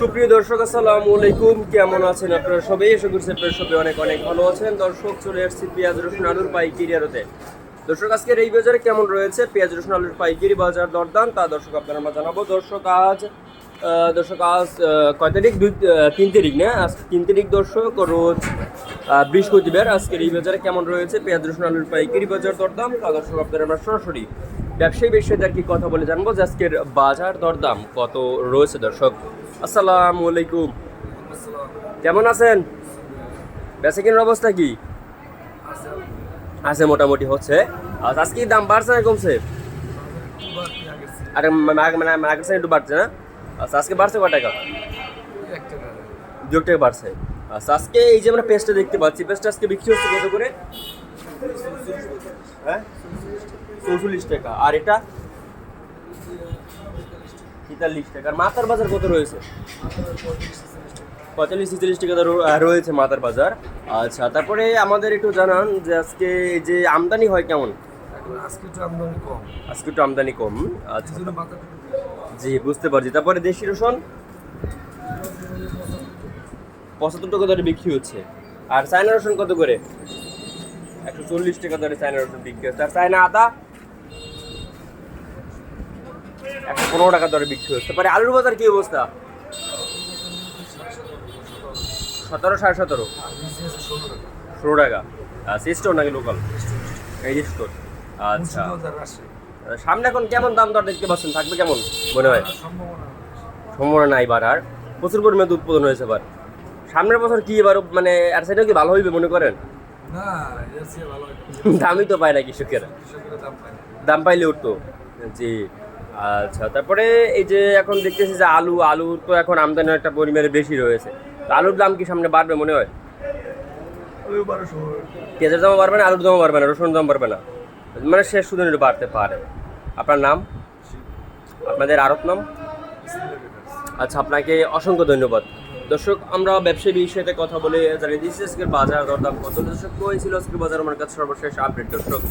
সুপ্রিয় দর্শক, আসসালামু আলাইকুম। কেমন আছেন আপনারা সবাই? এসে করছি আপনারা সবাই অনেক অনেক ভালো আছেন। দর্শক, চলে আসছি পেঁয়াজ, রসুন, আলুর পাইকারি আরতে দর্শক, আজকের এই বাজারে কেমন রয়েছে? পেঁয়াজ, রসুন, আলুর পাইকারি বাজার দরদাম, তা দর্শক, আপনারা আমরা জানাব। দর্শক, আজ দর্শক, আজ কয় তারিখ? দুই তিন তারিখ, না? আজ তিন তারিখ, দর্শক, রোজ বৃহস্পতিবার আজকের এই বাজারে কেমন রয়েছে? পেঁয়াজ, রসুন, আলুর পাইকারি বাজার দরদাম, তা দর্শক, আপনারা আমরা সরাসরি ব্যবসায়ী ব্যবসায়ীদের কি কথা বলে জানব যে আজকের বাজার দরদাম কত রয়েছে দর্শক। আসসালামু আলাইকুম। কেমন আছেন? বেচা কেনার অবস্থা কি? আছে মোটামুটি, হচ্ছে। আজকে দাম বাড়ছে না কমছে? আরে মানে আগে- আগের সাথে একটু বাড়ছে না? আচ্ছা আজকে বাড়ছে কয় টাকা? দু টাকা বাড়ছে। আচ্ছা আজকে এই যে আমরা পেস্টটা দেখতে পাচ্ছি পেস্টটা আজকে বিক্রি হচ্ছে কত করে? হ্যাঁ? চৌচল্লিশ টাকা। আর এটা তেতাল্লিশ টাকা। আর মাথার বাজার কত রয়েছে? পঁয়তাল্লিশ ছেচল্লিশ টাকা রয়েছে মাথার বাজার। আচ্ছা তারপরে আমাদের একটু জানান যে আজকে যে আমদানি হয় কেমন? আজকে একটু আমদানি কম। আজকে একটু আমদানি কম। আচ্ছা। জি বুঝতে পারছি। তারপরে দেশি রসুন? পঁচাত্তর টাকা দরে বিক্রি হচ্ছে। আর চায়না রসুন কত করে? একশো চল্লিশ টাকা দরে চায়না রসুন বিক্রি হচ্ছে। আর চায়না আদা একশো পনেরো টাকা বিক্রি হচ্ছে। আলুর বাজার কি অবস্থা? সতেরো, সাড়ে সতেরো? ষোলো টাকা। ষোলো টাকা স্টোর নাকি লোকাল এই স্টোর আচ্ছা। সামনে এখন কেমন দাম দর দেখতে পাচ্ছেন? থাকবে কেমন মনে হয়? সম্ভাবনা নাই এবার আর। প্রচুর পরিমাণে উৎপাদন হয়েছে এবার। সামনের বছর কি এবার মানে আর সেটাও কি ভালো হইবে মনে করেন? দামই তো পায় না কৃষকেরা। দাম পাইলে উঠতো। জি আচ্ছা তারপরে এই যে এখন দেখতেছি যে আলু আলু তো এখন আমদানি একটা পরিমাণে বেশি রয়েছে। তো আলুর দাম কি সামনে বাড়বে মনে হয়? পেঁয়াজের দামও বাড়বে না আলুর দামও বাড়বে না রসুন দাম বাড়বে না। মানে শেষ শুধু বাড়তে পারে। আপনার নাম? আপনাদের আরত নাম? আচ্ছা আপনাকে অসংখ্য ধন্যবাদ। দর্শক, আমরা ব্যবসায়ী বিষয়তে কথা বলে জানিয়ে দিচ্ছি আজকের বাজার দরদাম কত? দর্শক, কই ছিল আজকের বাজার? আমার কাছে সর্বশেষ আপডেট, দর্শক।